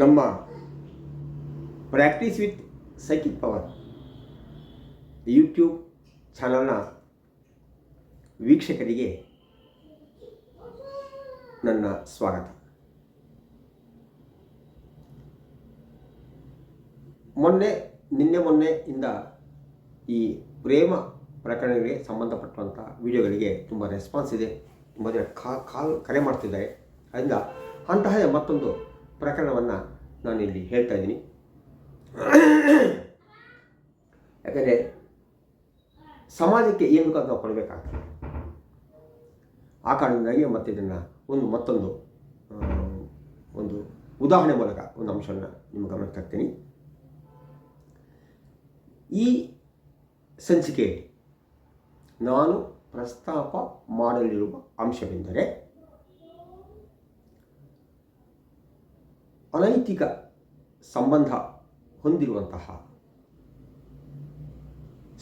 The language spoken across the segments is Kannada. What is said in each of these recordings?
ನಮ್ಮ practice with psychic power YouTube ಚಾನಲ್ನ ವೀಕ್ಷಕರಿಗೆ ನನ್ನ ಸ್ವಾಗತ. ಮೊನ್ನೆ, ನಿನ್ನೆ ಮೊನ್ನೆ ಇಂದ ಈ ಪ್ರೇಮ ಪ್ರಕರಣಗಳಿಗೆ ಸಂಬಂಧಪಟ್ಟಂಥ ವಿಡಿಯೋಗಳಿಗೆ ತುಂಬ ರೆಸ್ಪಾನ್ಸ್ ಇದೆ. ತುಂಬ ಜನ ಕಾಲ್ ಕರೆ ಮಾಡ್ತಿದ್ದಾರೆ. ಅದರಿಂದ ಅಂತಹ ಮತ್ತೊಂದು ಪ್ರಕರಣವನ್ನು ನಾನಿಲ್ಲಿ ಹೇಳ್ತಾ ಇದ್ದೀನಿ. ಯಾಕಂದರೆ ಸಮಾಜಕ್ಕೆ ಏನು ಬೇಕಾದ್ರೂ ನಾವು ಕೊಡಬೇಕಾಗ್ತದೆ. ಆ ಕಾರಣದಿಂದಾಗಿ ಮತ್ತೆ ಇದನ್ನು ಒಂದು ಮತ್ತೊಂದು ಒಂದು ಉದಾಹರಣೆ ಮೂಲಕ ಒಂದು ಅಂಶವನ್ನು ನಿಮ್ಮ ಗಮನಕ್ಕೆ ತರ್ತೀನಿ ಈ ಸಂಚಿಕೆಯಲ್ಲಿ ನಾನು ಪ್ರಸ್ತಾಪ ಮಾಡಲಿರುವ ಅಂಶವೆಂದರೆ ಅನೈತಿಕ ಸಂಬಂಧ ಹೊಂದಿರುವಂತಹ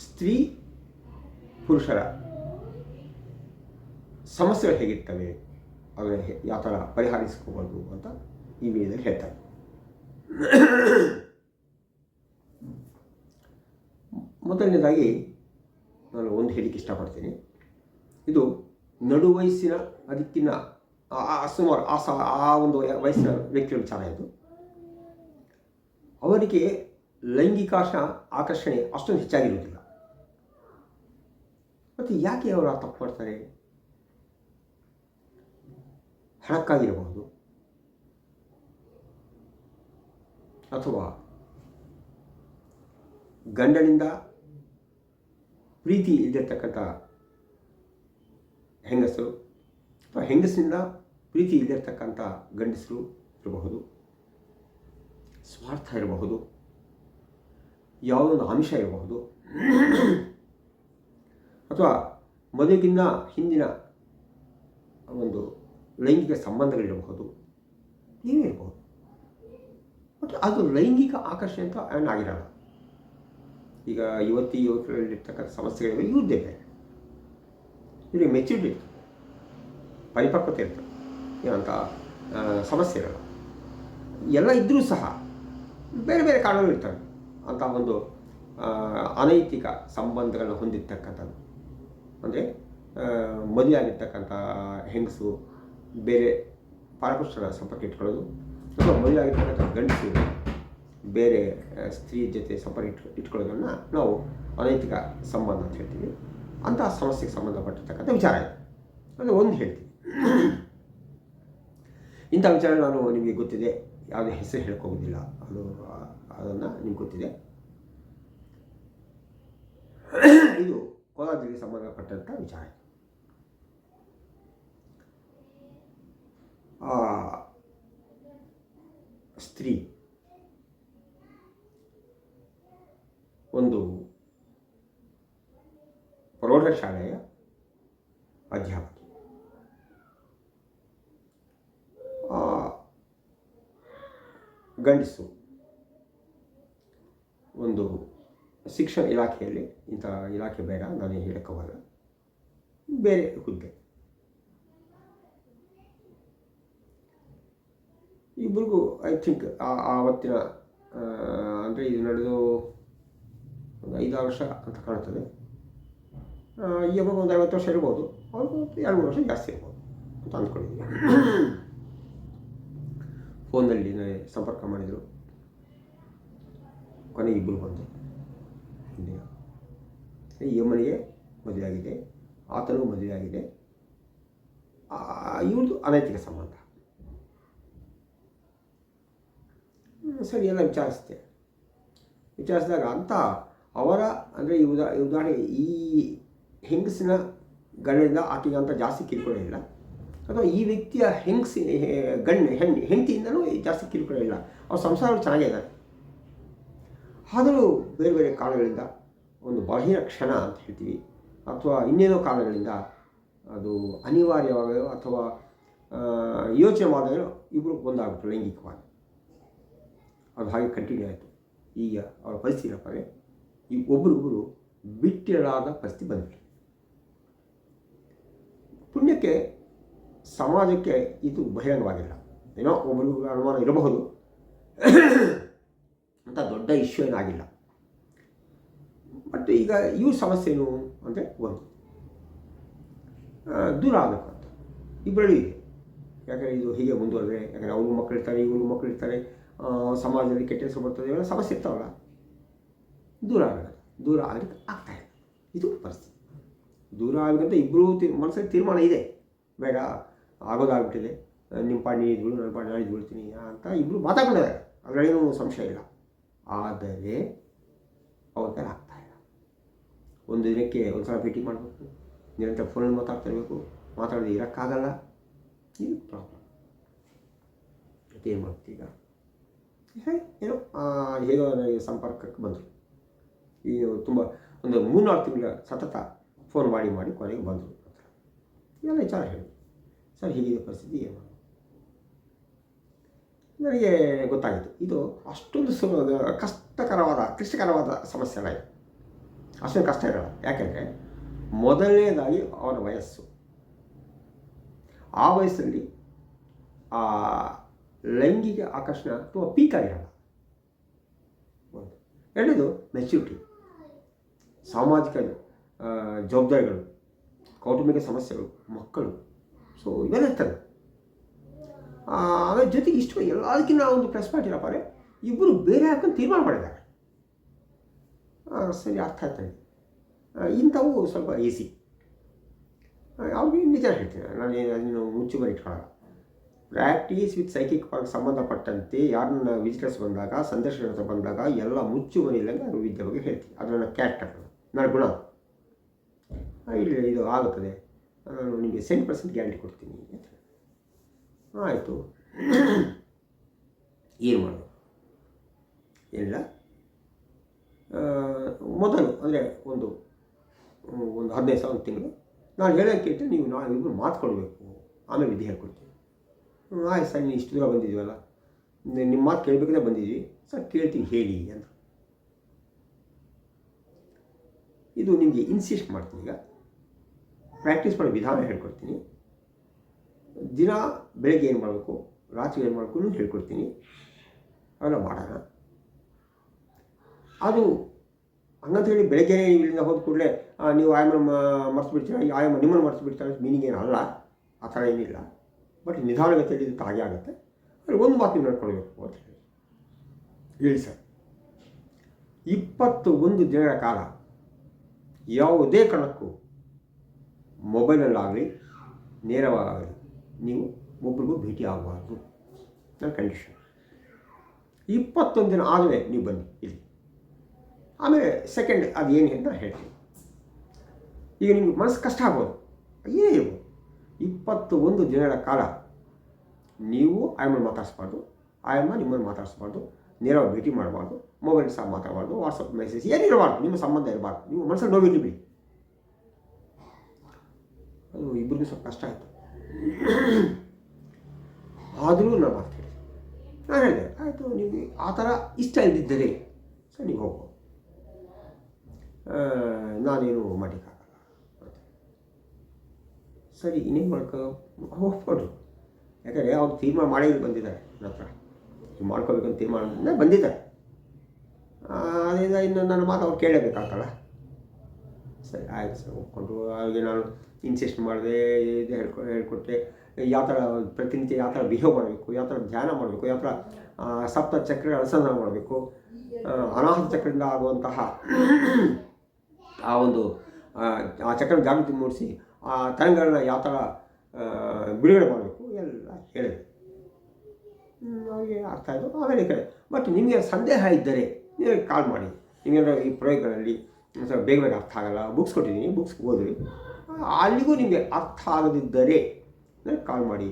ಸ್ತ್ರೀ ಪುರುಷರ ಸಮಸ್ಯೆಗಳು ಹೇಗಿರ್ತವೆ ಅದನ್ನು ಯಾವ ಥರ ಪರಿಹರಿಸ್ಕೋಬೋದು ಅಂತ ಈ ವಿಡಿಯೋದಲ್ಲಿ ಹೇಳ್ತಾರೆ. ಮೊದಲನೇದಾಗಿ ನಾನು ಒಂದು ಹೇಳಿಕೆ ಇಷ್ಟಪಡ್ತೀನಿ. ಇದು ನಡುವಯಸ್ಸಿನ ಅದಕ್ಕಿಂತ ಸುಮಾರು ಆ ಸ, ಆ ಒಂದು ವಯಸ್ಸಿನ ವ್ಯಕ್ತಿಯ ವಿಚಾರ ಇದು ಅವರಿಗೆ ಲೈಂಗಿಕ ಆಕರ್ಷಣೆ ಅಷ್ಟೊಂದು ಹೆಚ್ಚಾಗಿರುವುದಿಲ್ಲ. ಮತ್ತು ಯಾಕೆ ಅವರು ಆ ತಪ್ಪು ಮಾಡ್ತಾರೆ? ಹಣಕ್ಕಾಗಿರಬಹುದು. ಅಥವಾ ಗಂಡನಿಂದ ಪ್ರೀತಿ ಇಲ್ಲದಿರ್ತಕ್ಕಂಥ ಹೆಂಗಸರು ಅಥವಾ ಹೆಂಗಸಿನಿಂದ ಪ್ರೀತಿ ಇಲ್ಲಿರ್ತಕ್ಕಂಥ ಗಂಡಸರು ಇರಬಹುದು, ಸ್ವಾರ್ಥ ಇರಬಹುದು, ಯಾವುದೊಂದು ಅಂಶ ಇರಬಹುದು, ಅಥವಾ ಮದುವೆಗಿನ್ನ ಹಿಂದಿನ ಒಂದು ಲೈಂಗಿಕ ಸಂಬಂಧಗಳಿರಬಹುದು ಏನೇ ಇರಬಹುದು. ಮತ್ತು ಅದು ಲೈಂಗಿಕ ಆಕರ್ಷಣೆ ಅಂತ ಆಗಿರಲ್ಲ. ಈಗ ಯುವತಿ, ಯುವಕರಲ್ಲಿರ್ತಕ್ಕಂಥ ಸಮಸ್ಯೆಗಳಿವೆ, ಇವ್ರದ್ದೇ ಬೇರೆ. ಇವರಿಗೆ ಮೆಚ್ಯೂರಿಟಿ ಇರ್ತದೆ. ಪರಿಪಕ್ವತೆ ಇರ್ತದೆ. ಏನಂತ ಸಮಸ್ಯೆಗಳು. ಎಲ್ಲ ಇದ್ದರೂ ಸಹ ಬೇರೆ ಬೇರೆ ಕಾರಣಗಳು ಇರ್ತವೆ. ಒಂದು ಅನೈತಿಕ ಸಂಬಂಧಗಳನ್ನು ಹೊಂದಿರ್ತಕ್ಕಂಥದ್ದು. ಅಂದರೆ ಮದುವೆ ಆಗಿರ್ತಕ್ಕಂಥ ಹೆಂಗಸು, ಬೇರೆ ಪರಪುರುಷರ ಸಂಪರ್ಕ ಇಟ್ಕೊಳ್ಳೋದು, ಅಥವಾ ಮದುವೆ ಆಗಿರ್ತಕ್ಕಂಥ ಗಂಡಸು, ಬೇರೆ ಸ್ತ್ರೀ ಜೊತೆ ಸಂಪರ್ಕ ಇಟ್ ಇಟ್ಕೊಳ್ಳೋದನ್ನು ನಾವು ಅನೈತಿಕ ಸಂಬಂಧ ಅಂತ ಹೇಳ್ತೀವಿ. ಅಂತಹ ಸಮಸ್ಯೆಗೆ ಸಂಬಂಧಪಟ್ಟಿರ್ತಕ್ಕಂಥ ವಿಚಾರ ಇದೆ. ಅದು ಒಂದು ಹೇಳ್ತೀವಿ. ಇಂಥ ವಿಚಾರ ನಾನು ನಿಮಗೆ ಗೊತ್ತಿದೆ. ಯಾವುದೇ ಹೆಸರು ಹೇಳ್ಕೋಗೋದಿಲ್ಲ ಅದು ಅದನ್ನು ನಿಮ್ಗೆ ಗೊತ್ತಿದೆ. ಇದು ಕೋಲಾರ ಜಿಲ್ಲೆಗೆ ಸಂಬಂಧಪಟ್ಟಂಥ ವಿಚಾರ ಸ್ತ್ರೀ ಒಂದು ಪ್ರೌಢಶಾಲೆಯ ಅಧ್ಯಾಪಕಿ ಆ, ಗಂಡಸು. ಒಂದು ಶಿಕ್ಷಣ ಇಲಾಖೆಯಲ್ಲಿ ಇಂಥ ಇಲಾಖೆ ಬೇಡ ನಾನು ಹೇಳಕ್ಕೋಗಲ್ಲ ಬೇರೆ ಹುದ್ದೆ. ಇಬ್ಬರಿಗೂ ಐ ಥಿಂಕ್ ಆವತ್ತಿನ ಅಂದರೆ ಇದು ನಡೆದು ಒಂದು ಐದಾರು ವರ್ಷ ಅಂತ ಕಾಣ್ತದೆ. ಆ, ಈ ಒಂದು ಐವತ್ತು ವರ್ಷ ಇರ್ಬೋದು. ಅವ್ರಿಗೂ ಎರಡು ಮೂರು ವರ್ಷ ಜಾಸ್ತಿ ಇರ್ಬೋದು ಅಂತ ಅಂದ್ಕೊಂಡಿದ್ದೀನಿ. ಫೋನಲ್ಲಿ ಸಂಪರ್ಕ ಮಾಡಿದರು. ಕೊನೆಗೆ ಇಬ್ಬರು ಬಂದರು. ಇಂಡಿಯಾ ಈ ಅಮ್ಮನಿಗೆ ಮದುವೆ ಆಗಿದೆ, ಆತನಿಗೂ ಮದುವೆ ಆಗಿದೆ. ಇವ್ರದ್ದು ಅನೈತಿಕ ಸಂಬಂಧ. ಸರಿ, ಎಲ್ಲ ವಿಚಾರಿಸ್ತೆ ವಿಚಾರಿಸಿದಾಗ ಅಂತ ಅವರ, ಅಂದರೆ ಈ ಉದಾ, ಈ ಉದಾಹರಣೆಗೆ ಈ ಹೆಂಗಸಿನ ಗಣದಿಂದ ಆಕೆಗೆ ಅಂತ ಜಾಸ್ತಿ ಕಿರುಕುಳ ಇಲ್ಲ. ಅಥವಾ ಈ ವ್ಯಕ್ತಿಯ ಹೆಂಗಸಿ ಗಂಡ ಹೆಣ್ಣು ಹೆಂಡತಿಯಿಂದನೂ ಜಾಸ್ತಿ ಕಿರುಕುಳ ಇಲ್ಲ. ಅವ್ರ ಸಂಸಾರ ಚೆನ್ನಾಗಿದೆ ಆದರೂ ಬೇರೆ ಬೇರೆ ಕಾರಣಗಳಿಂದ ಒಂದು ಬಾಹ್ಯ ಕ್ಷಣ ಅಂತ ಹೇಳ್ತೀವಿ. ಅಥವಾ ಇನ್ನೇನೋ ಕಾರಣಗಳಿಂದ ಅದು ಅನಿವಾರ್ಯವಾಗೋ ಅಥವಾ ಯೋಚನೆ ಮಾಡಿದ್ರೆ ಇಬ್ಬರು ಒಂದಾಗುತ್ತೆ ಲೈಂಗಿಕವಾಗಿ. ಅದು ಹಾಗೆ ಕಂಟಿನ್ಯೂ ಆಯಿತು. ಈಗ ಅವರ ಪರಿಸ್ಥಿತಿ ಏನಪ್ಪಾರೆ ಈ ಒಬ್ರಿಗೊಬ್ಬರು ಬಿಟ್ಟಿರಲಾದ ಪರಿಸ್ಥಿತಿ ಬಂದ್ಬಿಟ್ಟು ಪುಣ್ಯಕ್ಕೆ ಸಮಾಜಕ್ಕೆ ಇದು ಬಹಿರಂಗವಾಗಿಲ್ಲ. ಏನೋ ಒಬ್ಬರು ಅನುಮಾನ ಇರಬಹುದು. ಅಂತ ದೊಡ್ಡ ಇಶ್ಯೂ ಏನಾಗಿಲ್ಲ. ಬಟ್ ಈಗ ಇವು ಸಮಸ್ಯೆ ಏನು ಅಂದರೆ ಒಂದು ದೂರ ಆಗಬೇಕು ಅಂತ ಇಬ್ಬರಲ್ಲಿ ಇದೆ. ಯಾಕಂದರೆ ಇದು ಹೀಗೆ ಮುಂದುವರೆದ್ರೆ, ಯಾಕಂದರೆ ಅವ್ರಿಗೂ ಮಕ್ಕಳಿರ್ತಾರೆ ಇವ್ರಿಗೂ ಮಕ್ಕಳಿರ್ತಾರೆ ಸಮಾಜದಲ್ಲಿ ಕೆಟ್ಟ ಹೆಸರು ಬರ್ತದೆ, ಇವೆಲ್ಲ ಸಮಸ್ಯೆ ಇರ್ತಾವಲ್ಲ. ದೂರ ಆಗಬೇಕು. ದೂರ ಆಗಲಿಕ್ಕೆ ಆಗ್ತಾ ಇಲ್ಲ. ಇದು ಪರಿಸ್ಥಿತಿ. ದೂರ ಆಗಬೇಕಂತ ಇಬ್ಬರೂ ತಿ, ಮನಸ್ಸಲ್ಲಿ ತೀರ್ಮಾನ ಇದೆ. ಬೇಡ ಆಗೋದಾಗ್ಬಿಟ್ಟಿದೆ. ನಿಮ್ಮ ಪಾಡಿ ಇದ್ಬಿಡು, ನನ್ನ ಪಾಡಿ ನಾನು ಇದ್ಬಿಡ್ತೀನಿ ಅಂತ ಇಬ್ಬರು ಮಾತಾಡ್ಕೊಂಡಿದ್ದಾರೆ ಅದರಲ್ಲೇನೂ ಸಂಶಯ ಇಲ್ಲ. ಆದರೆ ಅವ್ರ ಥರ ಆಗ್ತಾ ಒಂದು ದಿನಕ್ಕೆ ಒಂದು ಸಲ ಭೇಟಿ ಮಾಡಬೇಕು. ನಿರಂತರ ಫೋನಲ್ಲಿ ಮಾತಾಡ್ತಾ ಇರಬೇಕು. ಮಾತಾಡೋದು ಇರೋಕ್ಕಾಗಲ್ಲ. ಇದು ಪ್ರಾಬ್ಲಮ್ ಏನು ಮಾಡ್ತೀಗ ಏನೋ ಹೇಗೋ ನನಗೆ ಸಂಪರ್ಕಕ್ಕೆ ಬಂದರು. ಈ ತುಂಬ ಒಂದು ಮೂರ್ನಾಲ್ಕು ತಿಂಗಳ ಸತತ ಫೋನ್ ಮಾಡಿ ಮಾಡಿ ಕೊನೆಗೆ ಬಂದರು. ಎಲ್ಲ ವಿಚಾರ ಹೇಳಿ ಸರ್, ಹೀಗಿದೆ ಪರಿಸ್ಥಿತಿ, ಏನು? ನನಗೆ ಗೊತ್ತಾಯಿತು ಇದು ಅಷ್ಟೊಂದು ಸು ಕಷ್ಟಕರವಾದ, ಕ್ಲಿಷ್ಟಕರವಾದ ಸಮಸ್ಯೆ ಅಲ್ಲ ಇದು. ಅಷ್ಟೊಂದು ಕಷ್ಟ ಇರಲ್ಲ. ಯಾಕೆಂದರೆ ಮೊದಲನೇದಾಗಿ ಅವನ ವಯಸ್ಸು. ಆ ವಯಸ್ಸಲ್ಲಿ ಆ ಲೈಂಗಿಕ ಆಕರ್ಷಣೆ ತುಂಬ ಪೀಕ್ ಆಗಿರಲ್ಲ ಒಂದು ಎರಡನೇದು ಮೆಚ್ಯೂರಿಟಿ ಸಾಮಾಜಿಕ ಜವಾಬ್ದಾರಿಗಳು, ಕೌಟುಂಬಿಕ ಸಮಸ್ಯೆಗಳು, ಮಕ್ಕಳು. ಸೊ ಇವೆಲ್ಲ ಇರ್ತದೆ ಆಮೇಲೆ ಜೊತೆಗೆ ಇಷ್ಟು ಎಲ್ಲದಕ್ಕಿಂತ ಒಂದು ಪ್ರೆಸ್ ಪಾಯಿಂಟ್ ಏನಪ್ಪ ಅಂದರೆ ಇಬ್ಬರು ಬೇರೆ ಹಾಕೊಂಡು ತೀರ್ಮಾನ ಮಾಡಿದ್ದಾರೆ. ಸರಿ, ಅರ್ಥ ಆಯ್ತು ಇಂಥವು ಸ್ವಲ್ಪ ಈಸಿ ಅವ್ರಿಗೆ ನಿಜ ಹೇಳ್ತೀನಿ ನಾನು ಅದನ್ನು ಮುಚ್ಚುಮರೆ ಇಟ್ಕೊಳ್ಳಲ್ಲ. ಪ್ರಾಕ್ಟೀಸ್ ವಿತ್ ಸೈಕಿಕ್ ಸಂಬಂಧಪಟ್ಟಂತೆ ಯಾರನ್ನ ವಿಸಿಟರ್ಸ್ ಬಂದಾಗ ಸಂದರ್ಶನ ಬಂದಾಗ ಎಲ್ಲ ಮುಚ್ಚು ಇಲ್ಲಂಗೆ ನಾನು ವಿದ್ಯೆ ಬಗ್ಗೆ ಹೇಳ್ತೀನಿ ಅದನ್ನು ಕ್ಯಾರೆಕ್ಟರ್ ನನ್ನ ಗುಣ. ಇಲ್ಲ ಇದು ಆಗುತ್ತದೆ. ನಾನು ನಿಮಗೆ ಸೆಂಟ್ ಪರ್ಸೆಂಟ್ ಗ್ಯಾರಂಟಿ ಕೊಡ್ತೀನಿ ಅಂತ. ಆಯಿತು. ಏನು ಮಾಡೋದು? ಎಲ್ಲ ಮೊದಲು ಅಂದರೆ ಒಂದು ಒಂದು ಹದಿನೈದು ಸಾವಿರ ತಿಂಗಳು. ನಾನು ಹೇಳೋಕ್ಕೆ ಕೇಳ್ತೆ, ನೀವು ನಾವು ಇಬ್ಬರು ಮಾತುಕೊಳ್ಬೇಕು ಆಮೇಲೆ ವಿಧಿ ಹೇಳ್ಕೊಡ್ತೀನಿ. ಆಯ್ತು ಸರ್, ನೀವು ಇಷ್ಟು ದೂರ ಬಂದಿದ್ದೀವಲ್ಲ. ನಿಮ್ಮ ಮಾತು ಕೇಳಬೇಕಂದ್ರೆ ಬಂದಿದ್ವಿ. ಸರ್ ಕೇಳ್ತೀವಿ ಹೇಳಿ ಅಂತ. ಇದು ನಿಮಗೆ ಇನ್ಸಿಸ್ಟ್ ಮಾಡ್ತೀನಿ ಈಗ. ಪ್ರಾಕ್ಟೀಸ್ ಮಾಡೋ ವಿಧಾನ ಹೇಳ್ಕೊಡ್ತೀನಿ. ದಿನ ಬೆಳಗ್ಗೆ ಏನು ಮಾಡಬೇಕು, ರಾತ್ರಿ ಏನು ಮಾಡಬೇಕು ಹೇಳ್ಕೊಡ್ತೀನಿ. ಅವೆಲ್ಲ ಮಾಡೋಣ. ಅದು ಹಂಗಂತ ಹೇಳಿ ಬೆಳಗ್ಗೆ ಇಲ್ಲಿಂದ ಹೋದ ಕೂಡಲೇ ನೀವು ಆಯಮ್ಮನ ಮರ್ತು ಬಿಡ್ತೀರಾ ಆಯಮ್ಮ ನಿಮ್ಮನ್ನು ಮರ್ತು ಬಿಡ್ತಾರೆ ಮೀನಿಂಗ್ ಅಲ್ಲ. ಆ ಥರ ಏನಿಲ್ಲ ಬಟ್ ನಿಧಾನಕ್ಕೆ ಇದು ಹಾಗೆ ಆಗುತ್ತೆ. ಅಲ್ಲಿ ಒಂದು ಮಾತು ನಡ್ಕೊಳ್ಬೇಕು ಅಂತ ಹೇಳಿ. ಹೇಳಿ ಸರ್. ಇಪ್ಪತ್ತು ಒಂದು ದಿನಗಳ ಕಾಲ ಯಾವುದೇ ಕಾರಣಕ್ಕೂ ಮೊಬೈಲಲ್ಲಾಗಲಿ ನೇರವಾಗಲಿ ನೀವು ಒಬ್ರಿಗೂ ಭೇಟಿ ಆಗಬಾರ್ದು. ನನ್ನ ಕಂಡೀಷನ್. ಇಪ್ಪತ್ತೊಂದು ದಿನ ಆದಮೇಲೆ ನೀವು ಬನ್ನಿ ಇಲ್ಲಿ. ಆಮೇಲೆ ಸೆಕೆಂಡ್ ಅದು ಏನು ಅಂತ ಹೇಳ್ತೀನಿ. ಈಗ ನಿಮ್ಗೆ ಮನಸ್ಸು ಕಷ್ಟ ಆಗ್ಬೋದು. ಏನೇ ಇರ್ಬೋದು ಇಪ್ಪತ್ತು ಒಂದು ದಿನಗಳ ಕಾಲ ನೀವು ಆಯಮ್ಮನ್ನು ಮಾತಾಡಿಸ್ಬಾರ್ದು. ಆಯಮ್ಮ ನಿಮ್ಮನ್ನು ಮಾತಾಡಿಸ್ಬಾರ್ದು. ನೇರವಾಗಿ ಭೇಟಿ ಮಾಡಬಾರ್ದು. ಮೊಬೈಲ್ ಸಹ ಮಾತಾಡಬಾರ್ದು. ವಾಟ್ಸಪ್ ಮೆಸೇಜ್ ಏನಿರಬಾರ್ದು, ನಿಮ್ಮ ಸಂಬಂಧ ಇರಬಾರ್ದು. ನೀವು ಮನಸ್ಸಲ್ಲಿ ನೋವಿರಲಿ ಬಿಡಿ. ಇಬ್ಬರಿಗೂ ಸ್ವಲ್ಪ ಕಷ್ಟ ಆಯಿತು. ಆದರೂ ನಾನು ಮಾತು ನಾನು ಹೇಳಿದೆ, ಆಯಿತು, ನಿಮಗೆ ಆ ಥರ ಇಷ್ಟ ಇದ್ದಿದ್ದರೆ ಸರ್ ನೀವು ಹೋಗ್ಬೋದು ನಾನೇನು ಮಾಡಲಿಕ್ಕಾಗಲ್ಲ ಸರಿ, ಇನ್ನೇನು ಮಾಡ್ಕೊ? ಒಪ್ಕೊಂಡ್ರು ಯಾಕಂದರೆ ಅವ್ರು ತೀರ್ಮಾನ ಮಾಡೇ ಬಂದಿದ್ದಾರೆ ನನ್ನ ಹತ್ರ. ಇದು ಮಾಡ್ಕೋಬೇಕಂತ ತೀರ್ಮಾನ ಬಂದಿದ್ದಾರೆ. ಅದರಿಂದ ಇನ್ನು ನನ್ನ ಮಾತು ಅವ್ರು ಕೇಳಲೇಬೇಕಾಗ್ತಲ್ಲ ಸರಿ, ಆಯಿತು ಸರ್, ಒಪ್ಕೊಂಡ್ರು. ಹಾಗೆ ನಾನು ಇನ್ಸಿಸ್ಟ್ ಮಾಡಿದೆ ಇದು ಹೇಳ್ಕೊ ಹೇಳ್ಕೊಟ್ಟೆ ಯಾವ ಥರ ಪ್ರತಿನಿತ್ಯ ಯಾವ ಥರ ಬಿಹೇವ್ ಮಾಡಬೇಕು ಯಾವ ಥರ ಧ್ಯಾನ ಮಾಡಬೇಕು ಯಾವ ಥರ ಸಪ್ತ ಚಕ್ರ ಅನುಸಂಧಾನ ಮಾಡಬೇಕು. ಅನಾಹುತ ಚಕ್ರದಿಂದ ಆಗುವಂತಹ ಆ ಒಂದು ಆ, ಚಕ್ರ ಜಾಗೃತಿ ಮೂಡಿಸಿ ಆ ತರಂಗಗಳನ್ನ ಯಾವ ಥರ ಬಿಡುಗಡೆ ಮಾಡಬೇಕು ಎಲ್ಲ ಹೇಳಿದೆ. ಅವರಿಗೆ ಅರ್ಥ ಆಯಿತು. ಆಮೇಲೆ ಕಡೆ ಬಟ್ ನಿಮಗೆ ಸಂದೇಹ ಇದ್ದರೆ ನೀವು ಕಾಲ್ ಮಾಡಿ. ನಿಮಗೆ ಈ ಪ್ರಯೋಗಗಳಲ್ಲಿ ಸ್ವಲ್ಪ ಬೇಗ ಬೇಗ ಅರ್ಥ ಆಗಲ್ಲ. ಬುಕ್ಸ್ ಕೊಟ್ಟಿದ್ದೀನಿ ಬುಕ್ಸ್ ಓದ್ರಿ. ಅಲ್ಲಿಗೂ ನಿಮಗೆ ಅರ್ಥ ಆಗದಿದ್ದರೆ ನನಗೆ ಕಾಲ್ ಮಾಡಿ.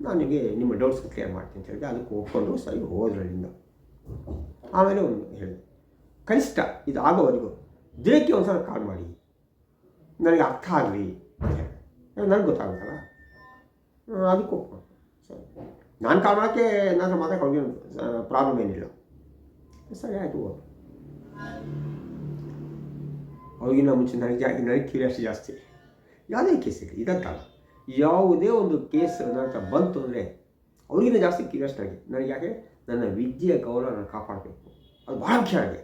ನಾನು ನಿಮಗೆ ನಿಮ್ಮ ಡೌಟ್ಸ್ ಕ್ಲಿಯರ್ ಮಾಡ್ತೀನಿ ಅಂತ ಹೇಳಿದೆ. ಅದಕ್ಕೆ ಒಪ್ಕೊಂಡು ಸರಿ ಹೋದ್ರಲ್ಲಿಂದ. ಆಮೇಲೆ ಒಂದು ಹೇಳಿದೆ. ಕನಿಷ್ಠ ಇದು ಆಗೋವರೆಗೂ ದಿನಕ್ಕೆ ಒಂದು ಸಲ ಕಾಲ್ ಮಾಡಿ. ನನಗೆ ಅರ್ಥ ಆಗಲಿ ಅಂತ ನನಗೆ ಗೊತ್ತಾಗುತ್ತಲ್ಲ? ಅದಕ್ಕೆ ಒಪ್ಕೊಂಡು. ಸರಿ. ನಾನು ಕಾಲ್ ಮಾಡೋಕ್ಕೆ ನನ್ನ ಮಾತಾಡ್ಕೊಂಡು ಪ್ರಾಬ್ಲಮ್ ಏನಿಲ್ಲ. ಸರಿ, ಆಯಿತು ಅವ್ರಿಗಿನ್ನ ಮುಂಚೆ ನನಗೆ ನನಗೆ ಕ್ಯೂರಿಯಾಸಿಟಿ ಜಾಸ್ತಿ. ಯಾವುದೇ ಕೇಸ್ ಇರಲಿ ಇದಂತಲ್ಲ ಯಾವುದೇ ಒಂದು ಕೇಸ್ ಹತ್ರ ಬಂತು ಅಂದರೆ, ಅವ್ರಿಗಿಂತ ಜಾಸ್ತಿ ಕ್ಯೂರಿಯಾಸಿಟಿ ಆಗಿದೆ ನನಗೆ ಯಾಕೆ, ನನ್ನ ವಿದ್ಯೆಯ ಗೌರವ ನಾನು ಕಾಪಾಡಬೇಕು. ಅದು ಭಾಳ ಮುಖ್ಯ ಆಗಿದೆ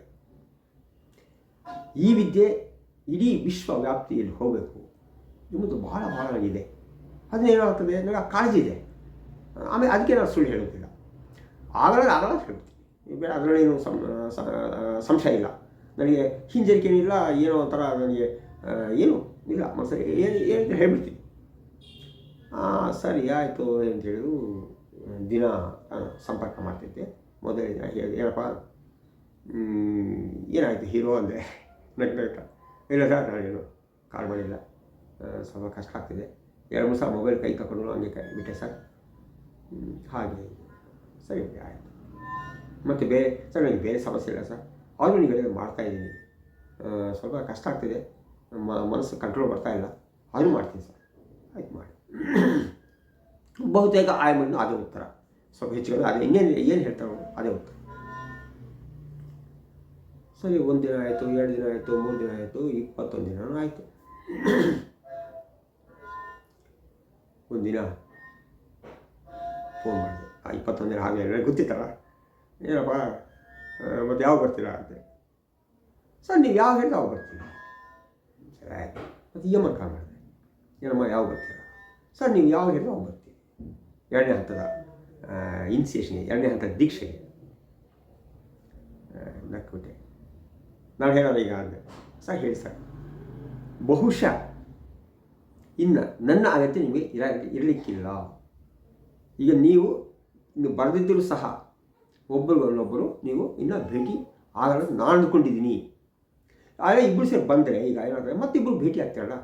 ಈ ವಿದ್ಯೆ ಇಡೀ ವಿಶ್ವ ವ್ಯಾಪ್ತಿಯಲ್ಲಿ ಹೋಗಬೇಕು ಎಂಬುದು ಭಾಳ ಭಾಳ ಇದೆ ಅದನ್ನೇನಾಗ್ತದೆ ನನಗೆ ಆ ಕಾಳಜಿ ಇದೆ. ಆಮೇಲೆ ಅದಕ್ಕೆ ನಾನು ಸುಳ್ಳು ಹೇಳುತ್ತಿಲ್ಲ ಆಗಲ್ಲ ಆಗಲ್ಲ ಅಂತ ಹೇಳ್ತೀನಿ ಬೇಡ ಅದರಲ್ಲೇನು ಸಂಶಯ ಇಲ್ಲ. ನನಗೆ ಹಿಂಜರಿಕೆ ಏನಿಲ್ಲ ಏನೋ ಒಂಥರ ನನಗೆ ಏನು? ಇಲ್ಲ ಮನಸ್ಸಲ್ಲಿ ಏನು ಏನು ಹೇಳ್ಬಿಡ್ತೀನಿ. ಹಾಂ ಸರಿ, ಆಯಿತು ಅಂತ ಹೇಳಿದ್ರು. ದಿನ ಸಂಪರ್ಕ ಮಾಡ್ತಿದ್ದೆ. ಮೊದಲೇ ದಿನ ಹೇಳಿ ಏನಪ್ಪ? ಏನಾಯಿತು, ಹೀರೋ ಅಂದೆ. ನಗ್ ನಗ್ತಾ ಇಲ್ಲ, ಸರ್ ನಾನೇನು ಕಾಲ್ ಮಾಡಿಲ್ಲ. ಸ್ವಲ್ಪ ಕಷ್ಟ ಆಗ್ತಿದೆ. ಎರಡು ಮೂರು ಸಲ ಮೊಬೈಲ್ ಕೈ ತಗೊಂಡು ಹಂಗೆ ಕೈ ಬಿಟ್ಟೆ, ಸರ್. ಹಾಗೆ. ಸರಿ ಆಯಿತು. ಮತ್ತು ಬೇರೆ, ಸರ್, ನನಗೆ ಬೇರೆ ಸಮಸ್ಯೆ ಇಲ್ಲ, ಸರ್. ಆದರೂ ಮಾಡ್ತಾಯಿದ್ದೀನಿ ಸ್ವಲ್ಪ ಕಷ್ಟ ಆಗ್ತಿದೆ. ಮನಸ್ಸು ಕಂಟ್ರೋಲ್ ಬರ್ತಾ ಇಲ್ಲ. ಆದರೂ ಮಾಡ್ತೀನಿ ಸರ್. ಆಯ್ತು ಮಾಡಿ. ಬಹುತೇಕ ಆಯ್ ಮಣ್ಣು ಅದೇ ಉತ್ತರ. ಸ್ವಲ್ಪ ಹೆಚ್ಚು ಅದು ಇನ್ನೇನು ಏನು ಹೇಳ್ತಾರೋ ಅದೇ ಉತ್ತರ. ಸರಿ, ಒಂದು ದಿನ ಆಯಿತು, ಎರಡು ದಿನ ಆಯಿತು, ಮೂರು ದಿನ ಆಯಿತು, ಇಪ್ಪತ್ತೊಂದು ದಿನ ಆಯಿತು. ಒಂದಿನ ಫೋನ್ ಮಾಡಿದೆ. ಆ ಇಪ್ಪತ್ತೊಂದು ದಿನ ನನಗೆ ಗೊತ್ತಿತ್ತಲ್ಲ? ಏನಪ್ಪ? ಮತ್ತು ಯಾವಾಗ ಬರ್ತೀರಾ ಅಂತೆ. ಸರ್, ನೀವು ಯಾವಾಗ ಹೇಳಿದ್ರೆ ಅವಾಗ ಬರ್ತೀನಿ. ಮತ್ತು ಇ ಎಂ ಮಾಡಿದೆ. ಏನಮ್ಮ ಯಾವಾಗ ಬರ್ತೀರಾ? ಸರ್ ನೀವು ಯಾವಾಗ ಹೇಳಿದ್ರೆ ಅವಾಗ ಬರ್ತೀವಿ. ಎರಡನೇ ಹಂತದ ಇನ್ಸಿಯೇಷನ್ಗೆ ಎರಡನೇ ಹಂತದ ದೀಕ್ಷೆಗೆ. ಆ, ನಕ್ಬಿಟ್ಟೆ ನಾನು ಹೇಳೋಣ ಈಗ ಅಂದರೆ ಸರ್ ಹೇಳಿ ಸರ್. ಬಹುಶಃ ಇನ್ನು ನನ್ನ ಅಗತ್ಯ ನಿಮಗೆ ಇರ ಇರಲಿಕ್ಕಿಲ್ಲ. ಈಗ ನೀವು ಇನ್ನು ಬರೆದಿದ್ದರೂ ಸಹ ಒಬ್ಬರಿಗೊಬ್ಬರು ನೀವು ಇನ್ನೂ ಭೇಟಿ ಆಗಲು ನಾನು ಅಂದ್ಕೊಂಡಿದ್ದೀನಿ. ಆದರೆ ಇಬ್ಬರು ಸೇರಿ ಬಂದರೆ, ಈಗ ಏನಾದರೆ ಮತ್ತಿಬ್ಬರು ಭೇಟಿ ಆಗ್ತಾರಲ್ಲ?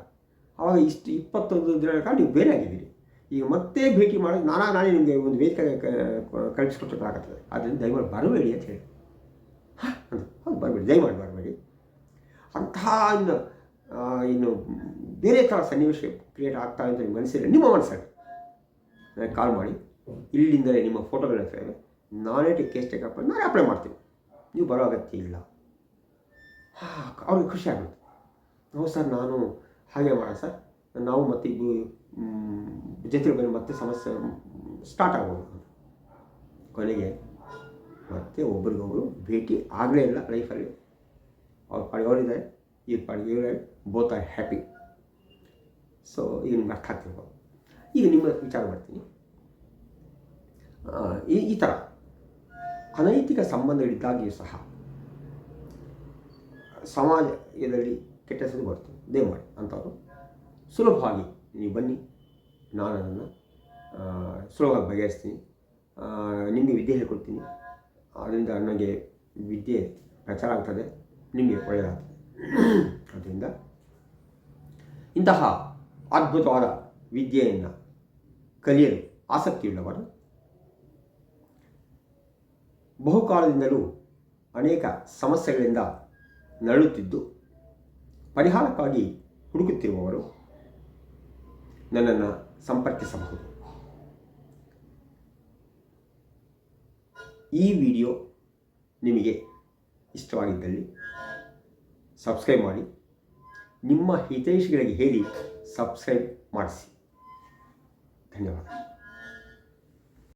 ಆವಾಗ ಇಷ್ಟು ಇಪ್ಪತ್ತೊಂದು ದಿನಗಳ ಕಾಲ ನೀವು ಬೇರೆ ಆಗಿದ್ದೀರಿ. ಈಗ ಮತ್ತೆ ಭೇಟಿ ಮಾಡೋದು ನಾನಾ ನಾನೇ ನಿಮಗೆ ಒಂದು ವೇದಿಕೆ ಕಳಿಸ್ಕೊಟ್ಟಕ್ಕಾಗ್ತದೆ ಆದ್ದರಿಂದ ದಯಮಾಡಿ ಬರಬೇಡಿ ಅಂತ ಹೇಳಿ. ಹೌದು, ಬರಬೇಡಿ, ದಯಮಾಡಿ ಬರಬೇಡಿ. ಅಂತಹ ಇನ್ನು ಇನ್ನು ಬೇರೆ ಥರ ಸನ್ನಿವೇಶ ಕ್ರಿಯೇಟ್ ಆಗ್ತಾ ನಿಮ್ಮ ಮನಸ್ಸಿಲ್ಲ ನಿಮ್ಮ ಮನಸ್ಸಲ್ಲಿ. ನನಗೆ ಕಾಲ್ ಮಾಡಿ. ಇಲ್ಲಿಂದಲೇ ನಿಮ್ಮ ಫೋಟೋಗಳ ಹತ್ರ ಇವೆ ನಾನೇ ಟಿಕೆಸ್ಟ್ ಕೇಸ್ ನಾನೇ ಅಪ್ಲೈ ಮಾಡ್ತೀನಿ. ನೀವು ಬರೋ ಅಗತ್ಯ ಇಲ್ಲ. ಅವ್ರಿಗೆ ಖುಷಿ ಆಗುತ್ತೆ. ಹೌದು ಸರ್, ನಾನು ಹಾಗೆ ಮಾಡೋಣ ಸರ್. ನಾವು ಮತ್ತೆ ಇಬ್ಬರು ಜೊತೆಗೆ ಬಂದು ಮತ್ತೆ ಸಮಸ್ಯೆ ಸ್ಟಾರ್ಟ್ ಆಗ್ಬೋದು. ಕೊನೆಗೆ ಮತ್ತೆ ಒಬ್ರಿಗೊಬ್ರು ಭೇಟಿ ಆಗಲೇ ಇಲ್ಲ ಲೈಫಲ್ಲಿ ಅವ್ರ ಪಾಡಿಗೆ ಅವರಿದ್ದಾರೆ ಈ ಪಾಡಿಗೆ ಇವರೇ ಬೋತ್ ಆರ್ ಹ್ಯಾಪಿ ಸೊ ಈಗ ನಿಮ್ಗೆ ಅರ್ಥ ಆಗ್ತಿರ್ಬೋದು ಈಗ ನಿಮ್ಮ ವಿಚಾರ ಮಾಡ್ತೀನಿ. ಈ ಈ ಥರ ಅನೈತಿಕ ಸಂಬಂಧಗಳಿದ್ದಾಗಿಯೂ ಸಹ ಸಮಾಜದಲ್ಲಿ ಕೆಟ್ಟ ಹೆಸರು ಬರ್ತದೆ ದಯಮಾಡಿ ಅಂಥವ್ರು ಸುಲಭವಾಗಿ ನೀವು ಬನ್ನಿ. ನಾನು ಅದನ್ನು ಸುಲಭವಾಗಿ ಬಗೆಹರಿಸ್ತೀನಿ. ನಿಮಗೆ ವಿದ್ಯೆ ಹೇಳ್ಕೊಡ್ತೀನಿ. ಅದರಿಂದ ನನಗೆ ವಿದ್ಯೆ ಪ್ರಚಾರ ಆಗ್ತದೆ. ನಿಮಗೆ ಒಳ್ಳೆಯದಾಗ್ತದೆ ಅದರಿಂದ ಇಂತಹ ಅದ್ಭುತವಾದ ವಿದ್ಯೆಯನ್ನು ಕಲಿಯಲು ಆಸಕ್ತಿಯುಳ್ಳವರು ಬಹುಕಾಲದಿಂದಲೂ ಅನೇಕ ಸಮಸ್ಯೆಗಳಿಂದ ನರಳುತ್ತಿದ್ದು. ಪರಿಹಾರಕ್ಕಾಗಿ ಹುಡುಕುತ್ತಿರುವವರು ನನ್ನನ್ನು ಸಂಪರ್ಕಿಸಬಹುದು. ಈ ವಿಡಿಯೋ ನಿಮಗೆ ಇಷ್ಟವಾಗಿದ್ದಲ್ಲಿ ಸಬ್ಸ್ಕ್ರೈಬ್ ಮಾಡಿ. ನಿಮ್ಮ ಹಿತೈಷಿಗಳಿಗೆ ಹೇಳಿ ಸಬ್ಸ್ಕ್ರೈಬ್ ಮಾಡಿಸಿ. ಧನ್ಯವಾದ.